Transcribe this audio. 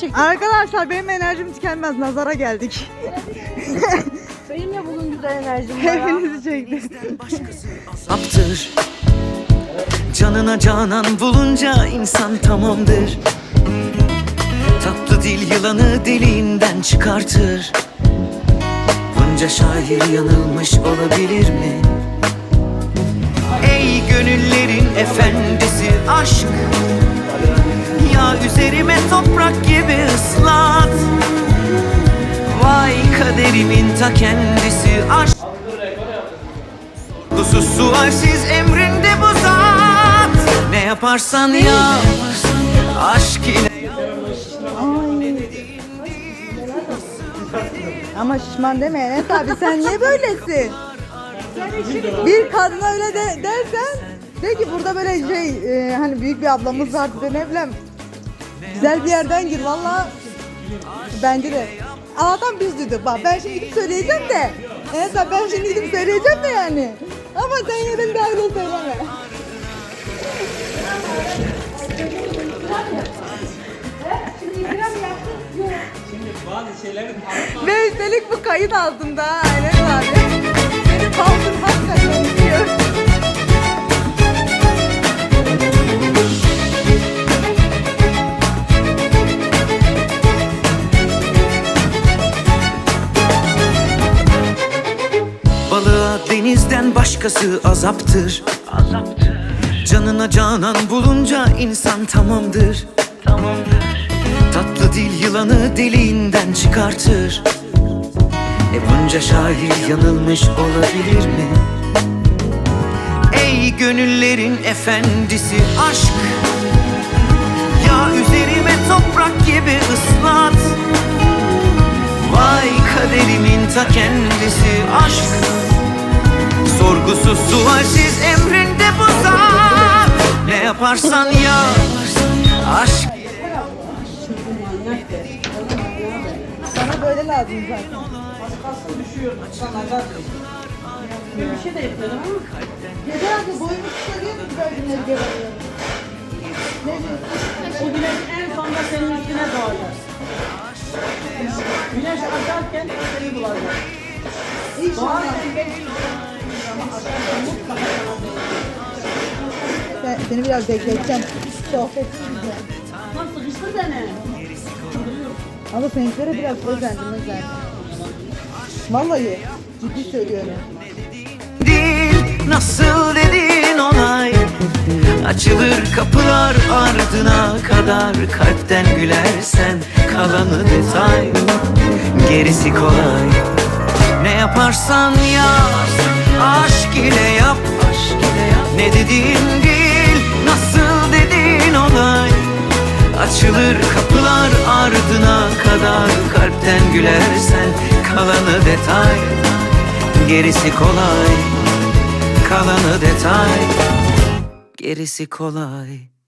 çektik. Arkadaşlar benim enerjim tükenmez. Nazara geldik. Benim ya bugün güzel enerjim var. Hepinizi çektim. Aptır Canına canan bulunca insan tamamdır Tatlı dil yılanı deliğinden çıkartır Bunca şair yanılmış olabilir mi? Ey gönüllerin efendisi aşk Ya üzerime toprak gibi ıslat. Vay kaderimin ta kendisi aşk. Kusuz sualsiz emrinde bu zat. Ne yaparsan yap Aşk ile Ama şişman deme Enes abi sen niye böylesin? Bir kadına öyle de, dersen de ki burada böyle şey e, hani büyük bir ablamız var de ne bileyim güzel bir yerden gir valla bence de. Allah'tan biz duyduk bak ben şimdi gidip söyleyeceğim de abi ben şimdi gidip söyleyeceğim de yani ama sen yine de öyle söyleme. Ve üstelik bu kayıt altında ha, Enes abi. Benim balkon Balığa denizden başkası azaptır. Canına canan bulunca insan tamamdır. Tatlı dil yılanı deliğinden çıkartır. E bunca şair yanılmış olabilir mi? Ey gönüllerin efendisi aşk Ya üzerime toprak gibi ıslat. Vay kaderimin ta kendisi aşk Sorgusuz sualsiz emrinde bu zat Ne yaparsan yap Aşk Sana böyle lazım zaten. Bir şey de yapıyorum ama. Abi boyunu kısa değil mi böyle günleri görüyorum. Ne diyorsun? O güneş en sonunda senin üstüne doğacak. Güneş açarken seni bulacak. İnşallah. Sen, seni biraz bekleteceğim. Sohbet güzel. Lan sıkıştır beni. Ama seninkilere biraz özendim özendim. Vallahi ciddi söylüyorum. Nasıl dedin onay Açılır kapılar ardına kadar Kalpten gülersen kalanı detay Gerisi kolay Ne yaparsan yap Aşk ile yap Ne dediğin değil Nasıl dedin olay. Açılır kapılar ardına kadar Kalpten gülersen kalanı detay. Gerisi kolay Kalanı detay. Gerisi kolay